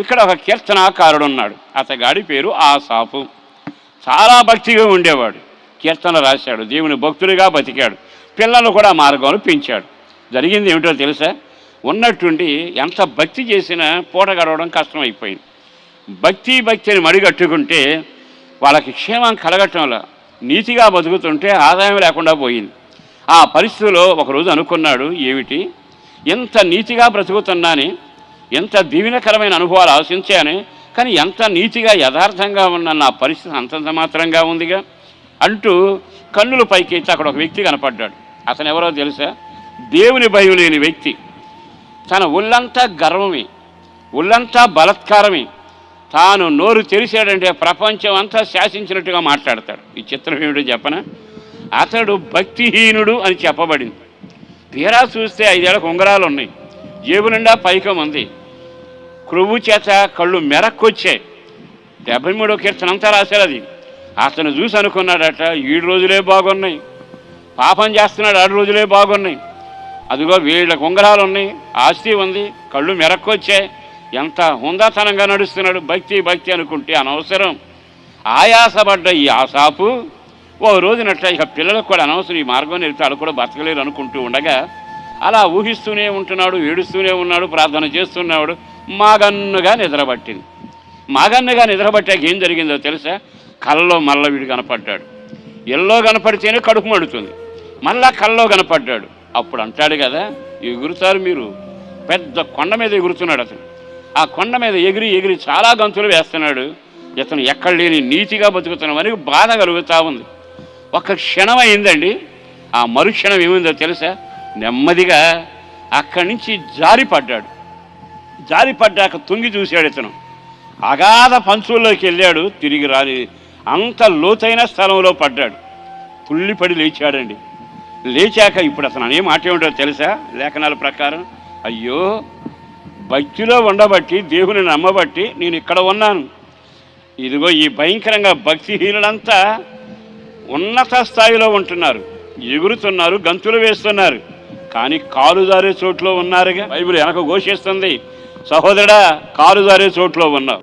ఇక్కడ ఒక కీర్తనాకారుడు ఉన్నాడు అతగాడి పేరు ఆసాపు చాలా భక్తిగా ఉండేవాడు. కీర్తన రాశాడు. దేవుని భక్తుడిగా బతికాడు. పిల్లలు కూడా మార్గంలో పెంచాడు. జరిగింది ఏమిటో తెలుసా? ఉన్నట్టుండి ఎంత భక్తి చేసినా పూట గడవడం కష్టమైపోయింది. భక్తి భక్తిని మడిగట్టుకుంటే వాళ్ళకి క్షేమం కలగటంలో నీతిగా బతుకుతుంటే ఆదాయం లేకుండా పోయింది. ఆ పరిస్థితిలో ఒకరోజు అనుకున్నాడు ఏమిటి? ఎంత నీతిగా బ్రతుకుతున్నాని ఎంత దీవెనకరమైన అనుభవాలు ఆశించాను కానీ ఎంత నీతిగా యథార్థంగా ఉన్న నా పరిస్థితి అంతంత మాత్రంగా ఉందిగా. అంటూ కన్నులు పైకి అక్కడ ఒక వ్యక్తి కనపడ్డాడు. అతను ఎవరో తెలుసా? దేవుని భయం లేని వ్యక్తి. తన ఒళ్ళంతా గర్వమే ఒళ్ళంతా బలత్కారమే. తాను నోరు తెరిచాడంటే ప్రపంచం అంతా శాసించినట్టుగా మాట్లాడతాడు. ఈ చిత్రం ఏమిటో చెప్పన? అతడు భక్తిహీనుడు అని చెప్పబడింది. తీరా చూస్తే ఐదేళ్ళకు ఉంగరాలు ఉన్నాయి. జేబు నిండా పైకం ఉంది. క్రొవ్వు చేత కళ్ళు మెరక్కొచ్చాయి. డెబ్బై మూడో కీర్తన అంతా రాశారు అది. అతను చూసి అనుకున్నాడట ఏడు రోజులే బాగున్నాయి. పాపం చేస్తున్నాడు ఆరు రోజులే బాగున్నాయి. అదిగో వీళ్ళకి ఉంగరాలు ఉన్నాయి ఆస్తి ఉంది కళ్ళు మెరక్కొచ్చాయి. ఎంత హుందాతనంగా నడుస్తున్నాడు భక్తి భక్తి అనుకుంటే అనవసరం. ఆయాసపడ్డ ఈ ఆశాపు ఓ రోజునట్ల ఇక పిల్లలకు కూడా అనవసరం ఈ మార్గం వెళ్తే కూడా బతకలేరు అనుకుంటూ ఉండగా అలా ఊహిస్తూనే ఉంటున్నాడు ఏడుస్తూనే ఉన్నాడు ప్రార్థన చేస్తున్నాడు. మాగన్నుగా నిద్రపట్టింది. మాగన్నుగా నిద్రపట్టాక ఏం జరిగిందో తెలుసా? కళ్ళలో మళ్ళా వీడు కనపడ్డాడు. ఎల్లో కనపడితేనే కడుపు మడుతుంది. మళ్ళా కళ్ళలో కనపడ్డాడు. అప్పుడు అంటాడు కదా ఎగురుతారు మీరు. పెద్ద కొండ మీద ఎగురుతున్నాడు అతను. ఆ కొండ మీద ఎగిరి ఎగిరి చాలా గంతులు వేస్తున్నాడు. ఇతను ఎక్కడ లేని నీతిగా బతుకుతున్నామని బాధ కలుగుతూ ఉంది. ఒక క్షణం అయిందండి. ఆ మరుక్షణం ఏమైందో తెలుసా? నెమ్మదిగా అక్కడి నుంచి జారిపడ్డాడు. జారిపడ్డాక తుంగి చూశాడు ఇతను. అగాధ పంచుల్లోకి వెళ్ళాడు తిరిగి రాని అంత లోతైన స్థలంలో పడ్డాడు. పుల్లిపడి లేచాడండి. లేచాక ఇప్పుడు అతను అనే మాట ఏమిటో తెలుసా? లేఖనాల ప్రకారం అయ్యో భక్తిలో ఉండబట్టి దేవుని నమ్మబట్టి నేను ఇక్కడ ఉన్నాను. ఇదిగో ఈ భయంకరంగా భక్తిహీనులంతా ఉన్నత స్థాయిలో ఉంటున్నారు. ఎగురుతున్నారు గంతులు వేస్తున్నారు. కానీ కాలు జారే చోట్లో ఉన్నారుగా. బైబిల్ వెనక ఘోషిస్తుంది. సహోదరుడా కాలు జారే చోట్లో ఉన్నావు.